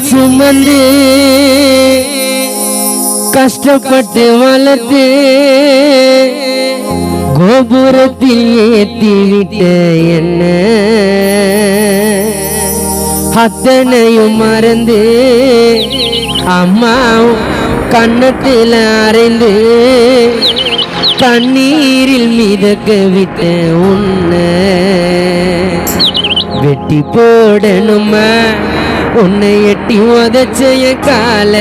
சுமந்து. கஷ்டப்பட்டு வளர்த்து. கோபுரத்தில் ஏற்றிவிட்ட என்ன? அத்தனையும் மறந்து. அம்மாவும் கண்ணத்தில் அரைந்து தண்ணீரில் மிதக்க விட்ட உன்னை. வெட்டி போடணுமா? உன்னை எட்டி உதச்சைய கால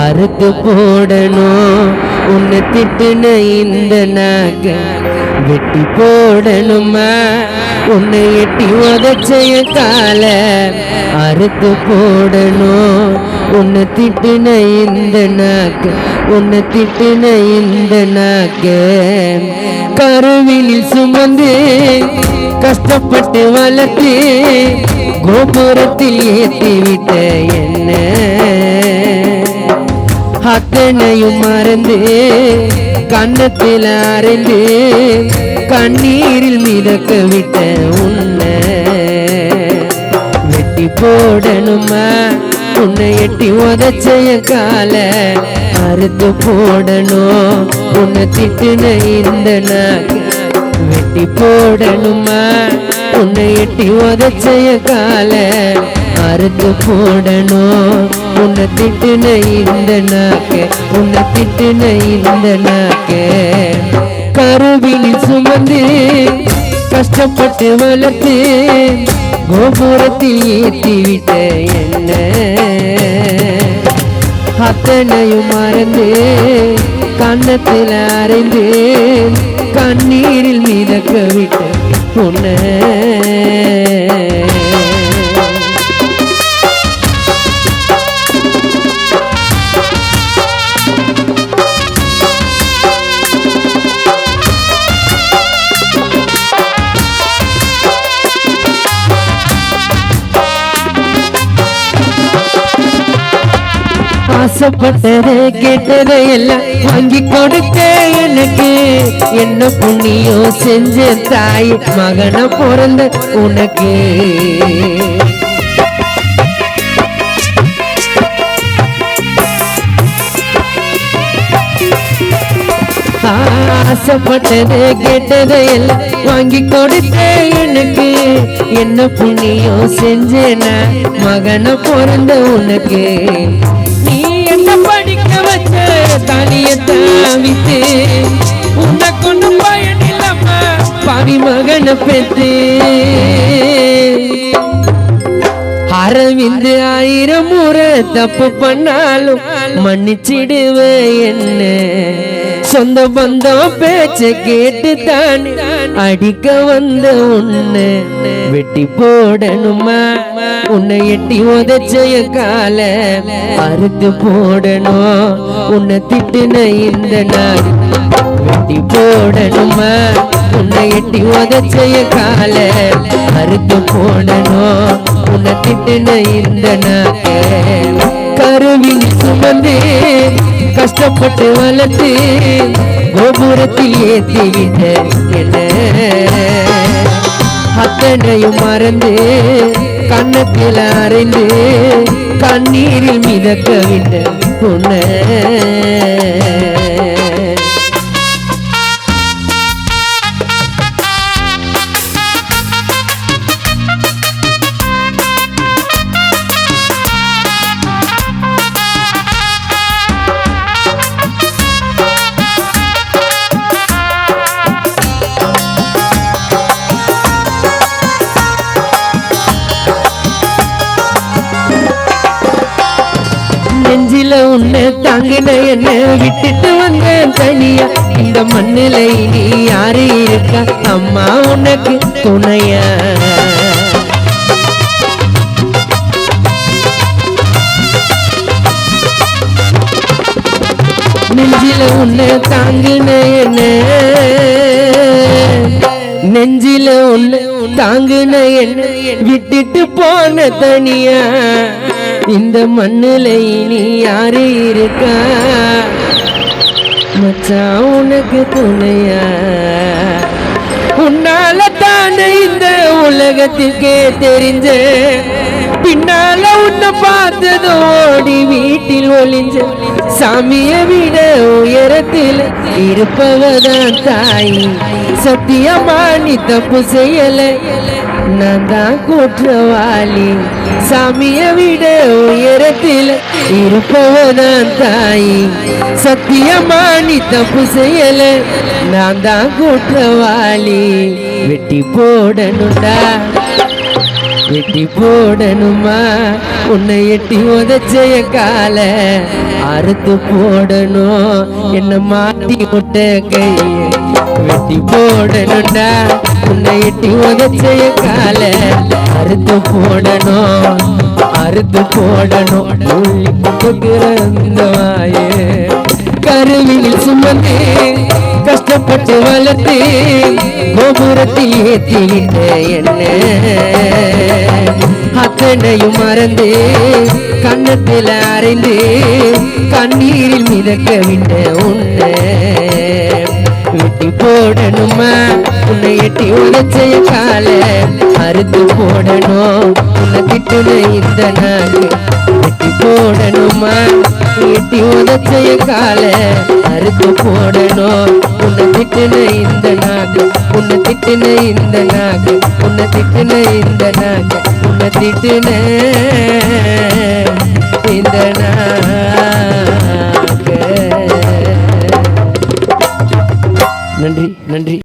அறுத்து போடணும். உன்னை திட்டுன இந்த நாக வெட்டி போடணுமா? உன்னை எட்டி உதச்சைய கால அறுத்து போடணும். உன்னை திட்டுன இந்த நாக்க உன்னை திட்டுன இந்த நாக்க. கருவினில் சுமந்து கஷ்டப்பட்டு வளர்த்து கோபுரத்தில் ஏற்றி விட்ட என்ன? அத்தனையும் மறந்து கண்ணத்தில் அரைந்து கண்ணீரில் மிதக்க விட்ட உன்னை. வெட்டி போடணுமா? உன்னை எட்டி உதச்சைய கால. அறுத்து போடணும்? உன்னை திட்டுன இந்த நாக்கு வெட்டி போடணுமா? உன்னை எட்டி உதச்சைய கால அறுத்து போடணும். உன்னை திட்டுன இந்த நாக்கு உன்னை திட்டுன இந்த நாக்கு. கருவினில் சுமந்து கஷ்டப்பட்டு வளர்த்து கோபுரத்தில் ஏற்றி விட்ட என்ன? அத்தனையும் மறந்து கன்னத்தில் அறைந்து கண்ணீரில் மிதக்க விட்ட பொன்ன ஆசைப்பட்டதை கேட்டதை எல்லாம் வாங்கி கொடுக்க எனக்கு. என்ன புண்ணியம் செஞ்ச தாய் மகன பிறந்த உனக்கு. ஆசைப்பட்டதை கேட்டதை எல்லாம் வாங்கி கொடுக்க எனக்கு. என்ன புண்ணியம் செஞ்சேன மகன பிறந்த உனக்கு. வச்ச தனிய தாவித்து உன்னை கொண்டு பயனில்லாம பாவி மகனை பெற்று. அரவிந்து ஆயிரம் முறை தப்பு பண்ணாலும் மன்னிச்சிடுவேன் என்ன சொந்த பந்தம் பேச்ச கேட்டு தான் அடிக்க வந்த உன்னை வெட்டி போடணுமா? உன்னை எட்டி உதச்சைய கால அறுத்து போடணும். உன்னை திட்டுன இந்த நாள் வெட்டி போடணுமா? உன்னை எட்டி உதச்சைய கால அறுத்து போடணும். உன்னை திட்டுன இந்த நாள். கருவின் சுமந்தே கஷ்டப்பட்டு வளர்த்து கோபுரத்தில் ஏற்றி விட்ட அத்தனையும் மறந்து கண்ணத்தில் அறைந்து கண்ணீரில் மிதக்க விட்ட உன்னை. தாங்கின என்ன விட்டுட்டு வந்தேன் தனியா? இந்த மண்ணில இனி யாரு இருக்கா? அம்மா உனக்கு துணையா? நெஞ்சில உன்னை தாங்கின என்ன நெஞ்சில உன்னை தாங்கின என்ன விட்டுட்டு போன தனியா? இந்த மண்ணுல இனி யாரு இருக்கா? மச்சான் உனக்கு துணையா? உன்னால தானே இந்த உலகத்துக்கே தெரிஞ்ச பின்னால உன்னை பார்த்தது ஓடி வீட்டில் ஒளிஞ்ச சாமிய விட உயரத்தில் இருப்பவதான் தாய். சத்தியமா நீ தப்பு செய்யல. நான் தான் குற்றவாளி. சாமிய விட உயரத்தில் இருப்பவதான் தாய். சத்தியமா நீ தப்பு செய்யல. நான் தான் குற்றவாளி. வெட்டி போடணுண்டா எட்டி போடணுமா? உன்னை எட்டி உதச்சைய கால அறுத்து போடணும். என்ன மாட்டி விட்ட கைய வெட்டி போடணும்டா. உன்னை எட்டி உதச்சைய கால அறுத்து போடணும். அறுத்து போடணும். உள்ளி வாயே. கருவினில் சுமந்து கஷ்டப்பட்டு வளர்த்து கோபுரத்தில் ஏற்றிவிட்ட என்ன. அத்தனையும் மறந்து கண்ணத்தில் அரைந்து கண்ணீரில் மிதக்க விட்ட உன்னை. வெட்டி போடணுமா? உன்னை எட்டி உதச்சய கால. அறுத்து போடணும். உன்னை திட்டுன இந்த நாள் வெட்டி போடணுமா? எட்டி உதச்சைய கால அறுத்து போடணும். உன்னை திட்டுன இந்த நாக்கு உன்னை திட்டுன இந்த நாக்கு உன்னை திட்டுன இந்த நாக்கு உன்னை திட்டுன இந்த நாக்கு. நன்றி நன்றி.